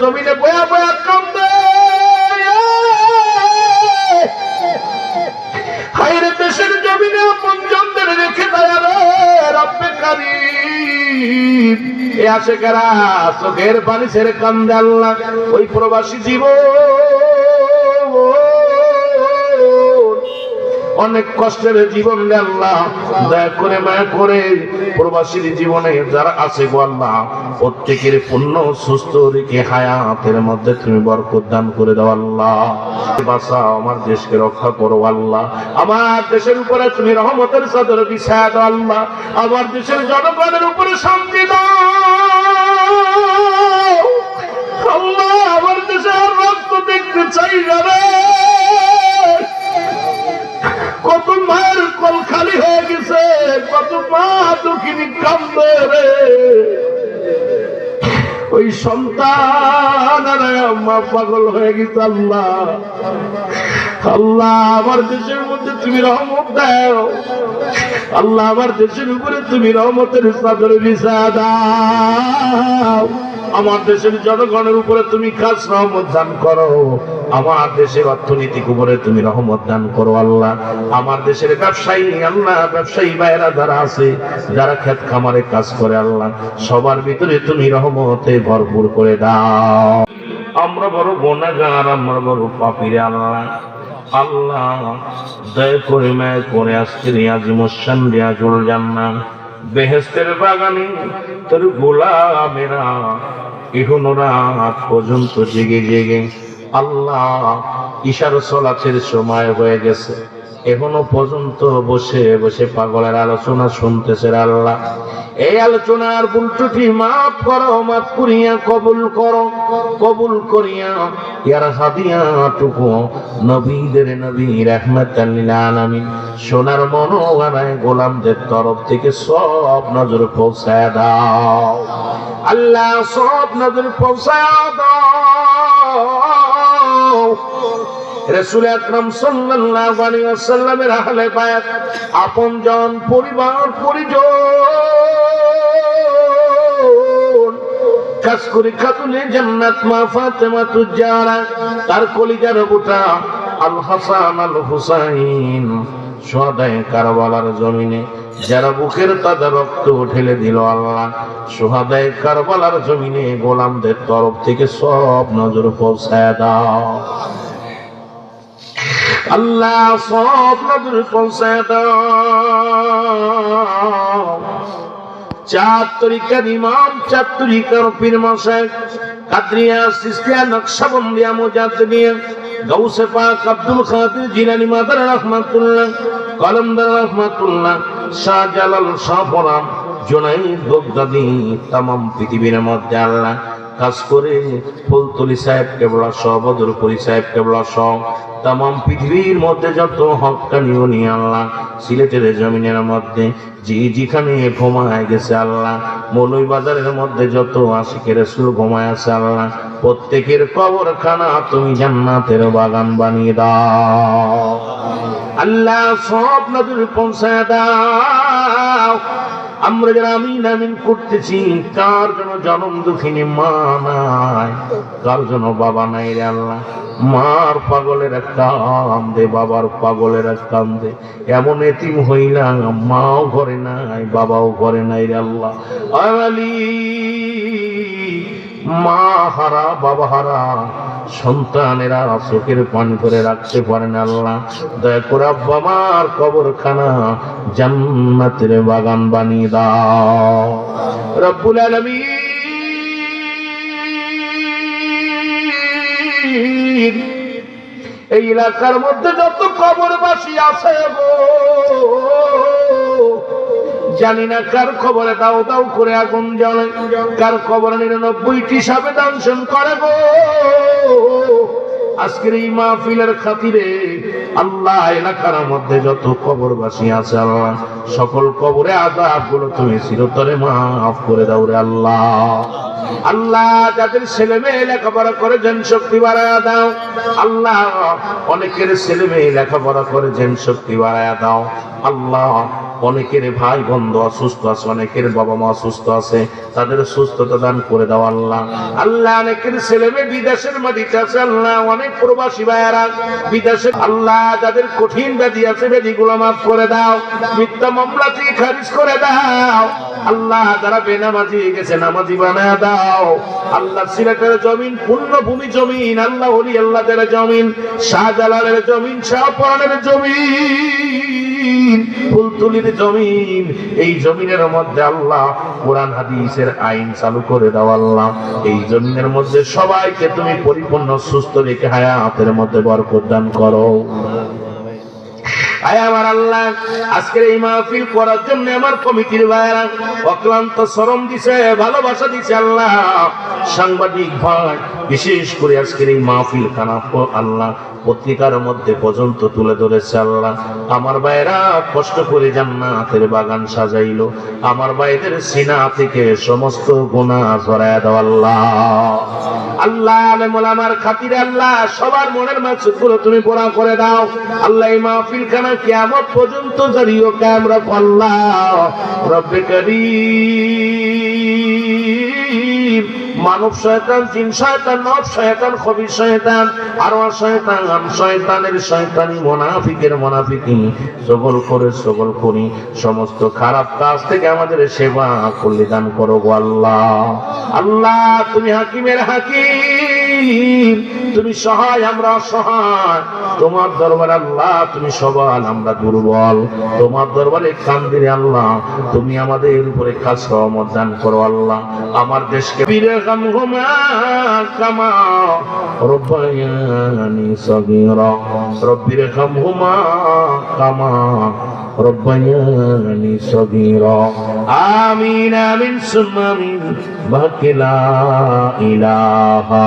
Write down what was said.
জমিনে বয়া বয়া কান্দে। হাইরে দেশের জমিনে পঞ্চমদের রেখে দেয় রব্বে কারিম। এ আসে কারা? চোখের পানি ছেড়ে কান্দে আল্লাহ। ওই প্রবাসী জীবন। অনেক কষ্টের জীবন আল্লাহ। দয়া করে, মায়া করে প্রবাসীর জীবনে যারা আছে গো আল্লাহ, প্রত্যেকের পূর্ণ সুস্থ রেখে হায়াতের মধ্যে তুমি বরকত দান করে দাও আল্লাহ। বাঁচাও, আমার দেশকে রক্ষা করো আল্লাহ। আমার দেশের উপরে তুমি রহমতের চাদর বিছায়া দাও আল্লাহ। আমার দেশের জনগণের উপরে শান্তি দাও। আল্লাহ, আমার দেশের রক্ত দেখতে চাই না দুঃখিনী কান্দে রে। ওই সন্তান মা পাগল হয়ে গেছে আল্লাহ। আল্লাহ আমার দেশের মধ্যে তুমি রহমত দাও। আল্লাহ আমার দেশের উপরে তুমি রহমতের চাদর বিছা দাও। আমার দেশের জনগণের উপরে তুমি খাস রহমত দান করো। আমার দেশের অর্থনীতির উপরে তুমি রহমত দান করো আল্লাহ। আমার দেশের ব্যবসায়ী, আল্লাহ, ব্যবসায়ী ভাইয়েরা যারা আছে, যারা ক্ষেত খামারে কাজ করে আল্লাহ, সবার ভিতরে তুমি রহমতে ভরপুর করে দাও। আমরা বড় গোনাগার আমরা বড় পাপিরে আল্লাহ। আল্লাহ, দয়া করে মায় করে আজকে রিয়াজি মোসান রিয়াজুল জান্নাত বেহেস্তের বাগানে তোর গোলামেরা এখনও রাত পর্যন্ত জেগে জেগে আল্লাহ ইশার সলাচের সময় হয়ে গেছে। এখনও পর্যন্ত বসে বসে পাগলের আলোচনা শুনতেছে আল্লাহ। এই আলোচনার বুলটুটি মাফ করো, মাফ করিয়া কবুল করো, কবুল করিয়া ইয়ার হাদিয়া টুকু নবীদের নবী রহমতাল্লিল আলামিন। সোনার মনোগানায় গোলামদের তরফ থেকে সব নজর পৌঁছায় দাও। আল্লাহ সব নজর পৌঁছায় দাও। বায়াত, আপনজন, পরিবার, পরিজন কাজ করে খাতুনে জান্নাত, মা ফাতেমা তুজারা, তার কলিজার বুটা আল হাসান আল হুসাইন। সোহাদায় কারবালার জমিনে যারা বুকের তাদের রক্ত ঢেলে দিল আল্লাহ সোহাদায় কারবালার জমিনে গোলামদের তরফ থেকে সব নজর পৌঁছায় দাও। আল্লাহ সব নজর পৌঁছায় দাও। পৃথিবীর মধ্যে আল্লাহ কাজ করে ফুলতলি সাহেব কেবলা সহ বদরপুরি সাহেব কেবলা সহ তাম পৃথিবীর মধ্যে যত হকানিও নিয়ে আল্লাহ, সিলেটের জমিনের মধ্যে, যে যেখানে ঘুমায় গেছে আল্লাহ বাজারের মধ্যে যত আশিকের সুর ঘুমায় আছে আল্লাহ, প্রত্যেকের কবর খানা তুমি জান্নাতের বাগান বানিয়ে দাও। আল্লাহ সব নদীর পৌঁছায় দাও। আমরা যারা আমিন আমিন করতেছি, কার জন্য জনম দুঃখিনী মা নাই? কার জন্য বাবা নাই রে আল্লাহ? মার পাগলের কান্দে, বাবার পাগলের কান্দে। এমন এতিম হই না মাও ঘরে নাই, বাবাও ঘরে নাই রে আল্লাহ। আলী মা হারা বাবা হারা সন্তানেরা চোখের পানি করে রাখতে পারেন আল্লাহ। দয়া করে আব্বা মার কবরখানা জান্নাতের বাগান বানিয়ে দাও। রব্বুল এই এলাকার মধ্যে যত কবরবাসী আছে গো জানি না কার খবরে, দাও দাও করে আগুন জ্বলে কার খবরে নিরানব্বইটি সাবে দংশন করে গো। আজকের এই মাহফিলের খাতিরে আল্লাহ এলাকার মধ্যে যত কবরবাসী আছে আল্লাহ, সকল কবরে আদা গুলো তুমি চিরতরে মাফ করে দাও রে আল্লাহ। আল্লাহ যাদের ছেলে মেয়ে লেখাপড়া করে জন শক্তি বাড়ায় দাও। আল্লাহ, অনেকের ছেলে মেয়ে লেখাপড়া করে জন শক্তি বাড়ায় দাও। আল্লাহ, অনেকের ভাই বন্ধু অসুস্থ আছে, অনেকের বাবা মা অসুস্থ আছে, তাদের সুস্থতা দান করে দাও আল্লাহ। আল্লাহ, অনেকের ছেলে মেয়ে বিদেশের মাটিতে আছে, আল্লাহ, অনেক প্রবাসী ভাইয়ারা বিদেশে আল্লাহ, যাদের কঠিন ব্যাধি আছে, ব্যাধিগুলো মাফ করে দাও। মিথ্যা মামলা থেকে খারিজ করে দাও। আল্লাহ, যারা বেনামাজি গেছে, নামাজি বানায় দাও। আল্লাহ সিলেটের জমিন পূর্ণ ভূমি জমিন, আল্লাহ হলি আল্লাহদের জমিন, শাহজালালের জমিন, শাহপরানের জমিন, ফুলতুলির জমিন। এই জমিনের মধ্যে আল্লাহ হাদিসের আইন চালু করে দাও আল্লাহ। এই জমিনের মধ্যে সবাইকে তুমি পরিপূর্ণ, সুস্থ রেখে হায়াতের মধ্যে বরকত দান করো। আয় আমার আল্লাহ, আজকের এই মাহফিল করার জন্য আমার কমিটির ভাইরা অক্লান্ত শ্রম দিছে, ভালোবাসা দিছে আল্লাহ। সাংবাদিক ভাই, বিশেষ করে আজকের এই মাহফিল খানা আল্লাহ, পত্রিকার মধ্যে পর্যন্ত তুলে ধরেছে আল্লাহ। আমার ভাইরা কষ্ট করে জান্নাতের বাগান সাজাইল। আমার ভাইদের সিনা থেকে সমস্ত গুণা সরায় দাও আল্লাহ আলে মোলামার খাতির আল্লাহ, সবার মনের মাছগুলো তুমি পোড়া করে দাও। আল্লাহ মাহফিল খানা কেমন পর্যন্ত জারিও কেমন পাল্লা? রব্বে করিম। মানব শয়তান, জিন শয়তান, নব শয়তান, খবির শয়তান আরও শয়তান আম শয়তানের শয়তানি, মোনাফিকের মোনাফিকি। সবল করে, সবল করি, সমস্ত খারাপ কাজ থেকে আমাদের সেবা কল্যাণ করো গো আল্লাহ। আল্লাহ, তুমি হাকিমের হাকিম, তুমি সহায়, আমরা অসহায়। তোমার দরবার আল্লাহ, তুমি সবাল আমরা দুর্বল। তোমার দরবারে কান্দির আল্লাহ, তুমি আমাদের উপরে কাজ সহমত দান করো আল্লাহ। আমার দেশকে কামা আমিন আমিন সুমিন আমিন। ইলাহা